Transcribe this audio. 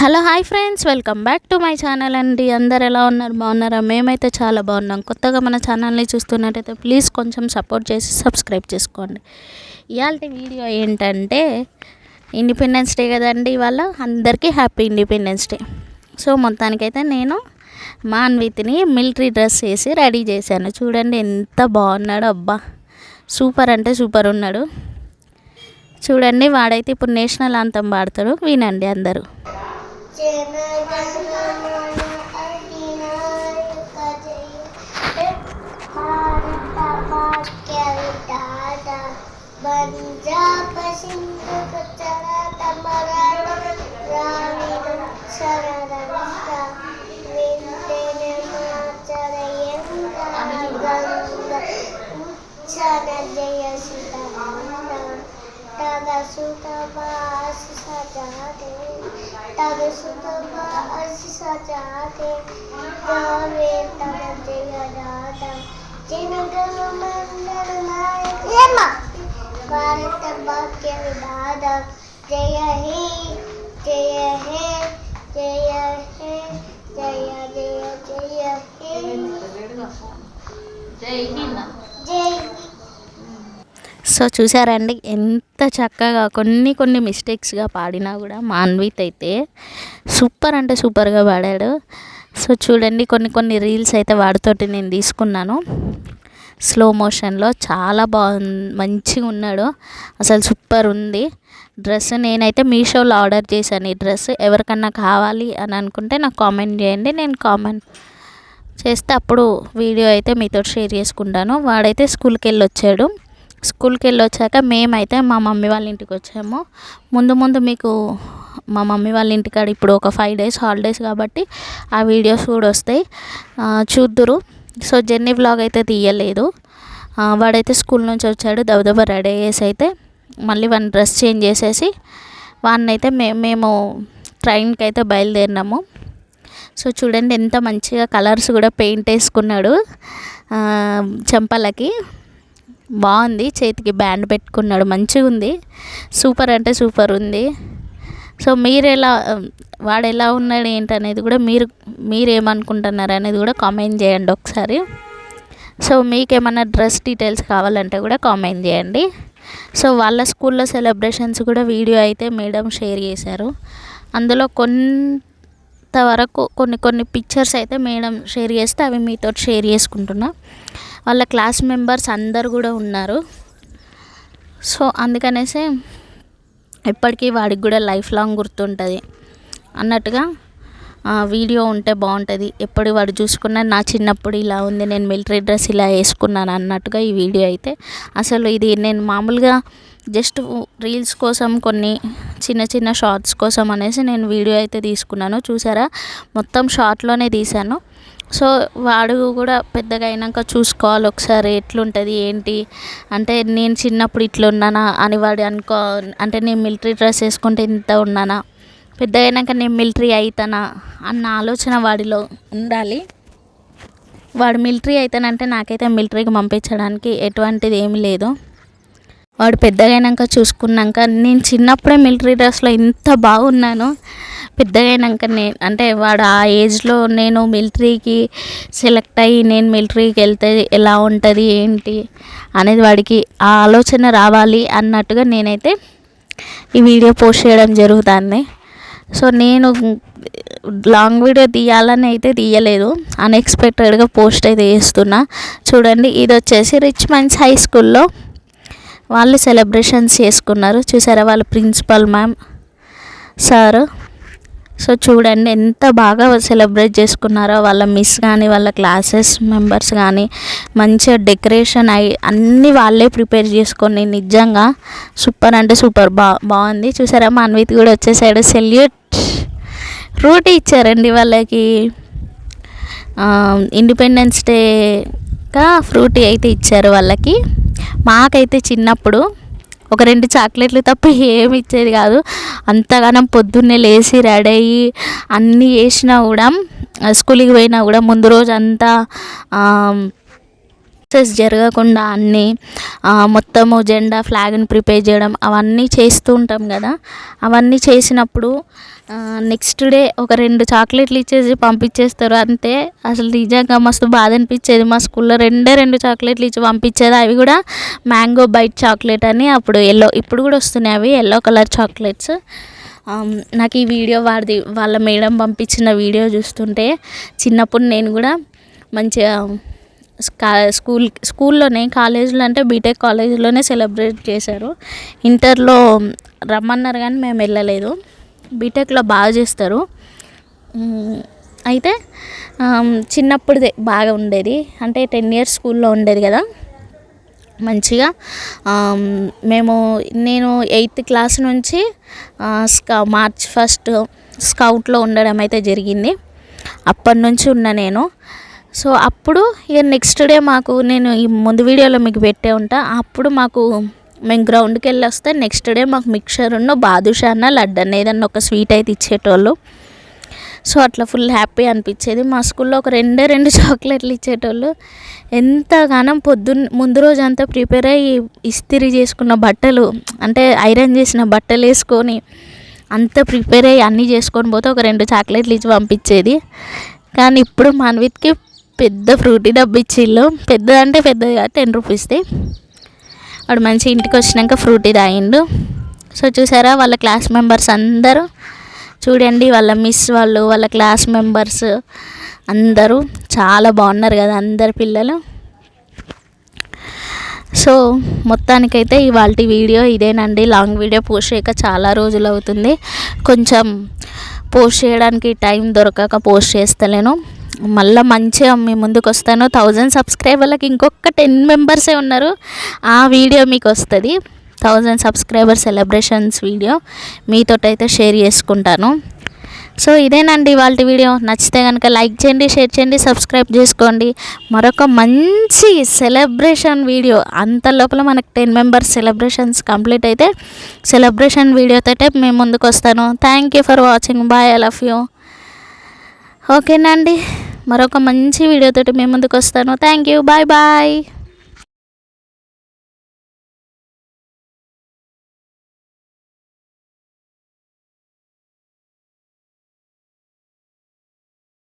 Hello hi friends. Welcome back to my channel అండి. అందరు ఎలా ఉన్నారు? బాగున్నారా? మేమైతే చాలా బాగున్నాం. కొత్తగా మన ఛానల్ని చూస్తున్నట్టయితే ప్లీజ్ కొంచెం సపోర్ట్ చేసి సబ్స్క్రైబ్ చేసుకోండి. ఇవాళ వీడియో ఏంటంటే ఇండిపెండెన్స్ డే కదండి ఇవాళ. అందరికీ హ్యాపీ ఇండిపెండెన్స్ డే సో మొత్తానికైతే నేను మాన్వితిని మిలిటరీ డ్రెస్ వేసి రెడీ చేశాను. చూడండి ఎంత బాగున్నాడో అబ్బా. సూపర్ అంటే సూపర్ ఉన్నాడు. చూడండి వాడైతే ఇప్పుడు నేషనల్ అంతం పాడతాడు. వినండి అందరూ. பஞ்சாப சிந்து குச்சல தமரன ராணிதம் சரணந்தா விந்தேனமாச்சரயங்க கங்க உச்சன ஜெயசிங்க तद सुत बास सजा दे तद सुत बास सजा दे जावे तद जय राधा जिन गम मंदर नायक ये माँ भारत भाग्य विधाता जय हे जय हे जय हे जय जय जय हे जय हिंद। जय हिंद। సో చూసారండి ఎంత చక్కగా కొన్ని కొన్ని మిస్టేక్స్గా పాడినా కూడా మాన్విత్ అయితే సూపర్ అంటే సూపర్గా పాడాడు. సో చూడండి కొన్ని కొన్ని రీల్స్ అయితే వాడితోటి నేను తీసుకున్నాను. స్లో మోషన్లో చాలా బాగుంది మంచిగా ఉన్నాడు. అసలు సూపర్ ఉంది. డ్రెస్ నేనైతే మీషోలో ఆర్డర్ చేశాను. ఈ డ్రెస్ ఎవరికన్నా కావాలి అని అనుకుంటే నాకు కామెంట్ చేయండి. నేను కామెంట్ చేస్తే అప్పుడు వీడియో అయితే మీతో షేర్ చేసుకుంటాను. వాడైతే స్కూల్కి వెళ్ళి వచ్చాడు స్కూల్కి వెళ్ళి వచ్చాక మేమైతే మా మమ్మీ వాళ్ళ ఇంటికి వచ్చాము ముందు ముందు మీకు మా మమ్మీ వాళ్ళ ఇంటికాడ ఇప్పుడు ఒక ఫైవ్ డేస్ హాలిడేస్ కాబట్టి ఆ వీడియోస్ కూడా వస్తాయి. చూద్దురు. సో జర్నీ వ్లాగ్ అయితే తీయలేదు. వాడైతే స్కూల్ నుంచి వచ్చాడు దబదబ రెడీ అయ్యేసి అయితే మళ్ళీ వన్ డ్రెస్ చేంజ్ చేసేసి వాడిని అయితే మే మేము ట్రైన్కి అయితే బయలుదేరినాము. సో చూడండి ఎంత మంచిగా కలర్స్ కూడా పెయింట్ వేసుకున్నాడు చెంపలకి. బాగుంది. చేతికి బ్యాండ్ పెట్టుకున్నాడు. మంచిగా ఉంది సూపర్ అంటే సూపర్ ఉంది. సో మీరు ఎలా వాడు ఎలా ఉన్నాడు ఏంటనేది కూడా మీరు మీరు ఏమనుకుంటున్నారు అనేది కూడా కామెంట్ చేయండి ఒకసారి. సో మీకేమైనా డ్రెస్ డీటెయిల్స్ కావాలంటే కూడా కామెంట్ చేయండి. సో వాళ్ళ స్కూల్లో సెలబ్రేషన్స్ కూడా వీడియో అయితే మేడం షేర్ చేశారు. అందులో కొన్ని వరకు కొన్ని కొన్ని పిక్చర్స్ అయితే మేడం షేర్ చేస్తే అవి మీతో షేర్ చేసుకుంటున్నా. వాళ్ళ క్లాస్ మెంబర్స్ అందరు కూడా ఉన్నారు. సో అందుకనేసి ఎప్పటికీ వాడికి కూడా లైఫ్ లాంగ్ గుర్తుంటుంది. అన్నట్టుగా వీడియో ఉంటే బాగుంటుంది. ఎప్పుడు వాడు చూసుకున్నా నా చిన్నప్పుడు ఇలా ఉంది నేను మిలిటరీ డ్రెస్ ఇలా వేసుకున్నాను అన్నట్టుగా ఈ వీడియో అయితే. అసలు ఇది నేను మామూలుగా జస్ట్ రీల్స్ కోసం కొన్ని చిన్న చిన్న షార్ట్స్ కోసం అనేసి నేను వీడియో అయితే తీసుకున్నాను. చూసారా? మొత్తం షార్ట్లోనే తీశాను. సో వాడు కూడా పెద్దగా అయినాక చూసుకోవాలి ఒకసారి ఎట్లుంటుంది ఏంటి? అంటే నేను చిన్నప్పుడు ఇట్లా ఉన్నానా అని వాడు అనుకో అంటే నేను మిలిటరీ డ్రెస్ వేసుకుంటే ఇంత ఉన్నానా? పెద్దగైనాక నేను మిలిటరీ అవుతానా అన్న ఆలోచన వాడిలో ఉండాలి. వాడు మిలిటరీ అవుతానంటే నాకైతే మిలిటరీకి పంపించడానికి ఎటువంటిది ఏమీ లేదు. వాడు పెద్దగైనాక చూసుకున్నాక నేను చిన్నప్పుడే మిలిటరీ డ్రెస్లో ఇంత బాగున్నాను. పెద్దగైనాక నేను అంటే వాడు ఆ ఏజ్లో నేను మిలిటరీకి సెలెక్ట్ అయ్యి నేను మిలిటరీకి వెళ్తే ఎలా ఉంటుంది ఏంటి అనేది వాడికి ఆ ఆలోచన రావాలి అన్నట్టుగా నేనైతే ఈ వీడియో పోస్ట్ చేయడం జరుగుతుంది. సో నేను లాంగ్ వీడియో తీయాలని అయితే తీయలేదు. అన్ఎక్స్పెక్టెడ్గా పోస్ట్ అయితే చేస్తున్నా. చూడండి ఇది వచ్చేసి రిచ్ మైన్స్ హై స్కూల్లో వాళ్ళు సెలబ్రేషన్స్ చేసుకున్నారు. చూసారా వాళ్ళ ప్రిన్సిపల్ మ్యామ్ సార్ సో చూడండి ఎంత బాగా సెలబ్రేట్ చేసుకున్నారో వాళ్ళ మిస్ కానీ వాళ్ళ క్లాసెస్ మెంబర్స్ కానీ. మంచిగా డెకరేషన్ అయి అన్నీ వాళ్ళే ప్రిపేర్ చేసుకొని నిజంగా సూపర్ అంటే సూపర్. బా బాగుంది. చూసారా మా అన్విత్ కూడా వచ్చేసాడు. సెల్యూట్. రూట్ ఇచ్చారండి వాళ్ళకి. ఇండిపెండెన్స్ డేగా ఫ్రూటీ అయితే ఇచ్చారు వాళ్ళకి. మాకైతే చిన్నప్పుడు ఒక రెండు చాక్లెట్లు తప్ప ఏమి ఇచ్చేది కాదు. అంతగానం పొద్దున్నే లేచి రెడీ అయ్యి అన్నీ వేసినా కూడా స్కూల్కి పోయినా కూడా ముందు రోజు అంతా సక్సెస్ జరగకుండా అన్నీ మొత్తము జెండా ఫ్లాగ్ని ప్రిపేర్ చేయడం అవన్నీ చేస్తూ ఉంటాం కదా. అవన్నీ చేసినప్పుడు నెక్స్ట్ డే ఒక రెండు చాక్లెట్లు ఇచ్చేసి పంపించేస్తారు. అంతే అసలు నిజంగా మస్తు బాధ అనిపించేది. మా స్కూల్లో రెండే రెండు చాక్లెట్లు ఇచ్చి పంపించేది. అవి కూడా మ్యాంగో బైట్ చాక్లెట్ అని అప్పుడు ఎల్లో ఇప్పుడు కూడా వస్తున్నాయి అవి ఎల్లో కలర్ చాక్లెట్స్. నాకు ఈ వీడియో వాడిది వాళ్ళ మేడం పంపించిన వీడియో చూస్తుంటే చిన్నప్పుడు నేను కూడా మంచిగా స్కూల్ స్కూల్లోనే కాలేజీలో అంటే బీటెక్ కాలేజీలోనే సెలబ్రేట్ చేశారు. ఇంటర్లో రమ్మన్నారు కానీ మేము వెళ్ళలేదు. బీటెక్లో బాగా చేస్తారు. అయితే చిన్నప్పుడుదే బాగా ఉండేది. అంటే టెన్ ఇయర్స్ స్కూల్లో ఉండేది కదా. మంచిగా మేము నేను ఎయిత్ క్లాస్ నుంచి స్కా మార్చ్ ఫస్ట్ స్కౌట్లో ఉండడం అయితే జరిగింది. అప్పటి నుంచి ఉన్న నేను. సో అప్పుడు ఇక నెక్స్ట్ డే మాకు నేను ఈ ముందు వీడియోలో మీకు పెట్టే ఉంటా. అప్పుడు మాకు మేము గ్రౌండ్కి వెళ్ళి వస్తే నెక్స్ట్ డే మాకు మిక్చర్ ఉన్న బాదుషా అన్న లడ్డు అన్న ఏదన్నా ఒక స్వీట్ అయితే ఇచ్చేటోళ్ళు. సో అట్లా ఫుల్ హ్యాపీ అనిపించేది. మా స్కూల్లో ఒక రెండే రెండు చాక్లెట్లు ఇచ్చేటోళ్ళు. ఎంతగానం పొద్దున్న ముందు రోజు అంతా ప్రిపేర్ అయ్యి ఇస్త్రీ చేసుకున్న బట్టలు అంటే ఐరన్ చేసిన బట్టలు వేసుకొని అంత ప్రిపేర్ అయ్యి అన్నీ చేసుకొని పోతే ఒక రెండు చాక్లెట్లు ఇచ్చి పంపించేది. కానీ ఇప్పుడు మన్విత్కి పెద్ద ఫ్రూటీ డబ్బు ఇచ్చిళ్ళు. పెద్ద అంటే పెద్దది కాదు టెన్ రూపీస్ది వాడు మంచి ఇంటికి వచ్చినాక ఫ్రూటీ తాగిండు. సో చూసారా వాళ్ళ క్లాస్ మెంబర్స్ అందరూ చూడండి వాళ్ళ మిస్ వాళ్ళు వాళ్ళ క్లాస్ మెంబర్స్ అందరూ చాలా బాగున్నారు కదా అందరు పిల్లలు. సో మొత్తానికైతే ఇవాళ వీడియో ఇదేనండి. లాంగ్ వీడియో పోస్ట్ చేయక చాలా రోజులు అవుతుంది. కొంచెం పోస్ట్ చేయడానికి టైం దొరకక పోస్ట్ చేస్తలేను. మళ్ళీ మంచిగా మీ ముందుకు వస్తాను థౌజండ్ సబ్స్క్రైబర్లకు ఇంకొక టెన్ మెంబర్సే ఉన్నారు. ఆ వీడియో మీకు వస్తుంది థౌజండ్ సబ్స్క్రైబర్ సెలబ్రేషన్స్ వీడియో మీతోటైతే షేర్ చేసుకుంటాను. సో ఇదేనండి వాళ్ళ వీడియో. నచ్చితే కనుక లైక్ చేయండి షేర్ చేయండి సబ్స్క్రైబ్ చేసుకోండి. మరొక మంచి సెలబ్రేషన్ వీడియో. అంత లోపల మనకు టెన్ మెంబర్స్ సెలబ్రేషన్స్ కంప్లీట్ అయితే సెలబ్రేషన్ వీడియోతో మేము ముందుకు వస్తాను thank you for watching. Bye I love you. ఓకేనండి. మరొక మంచి వీడియోతో మేము ముందుకు వస్తాను థ్యాంక్ యూ బాయ్ బాయ్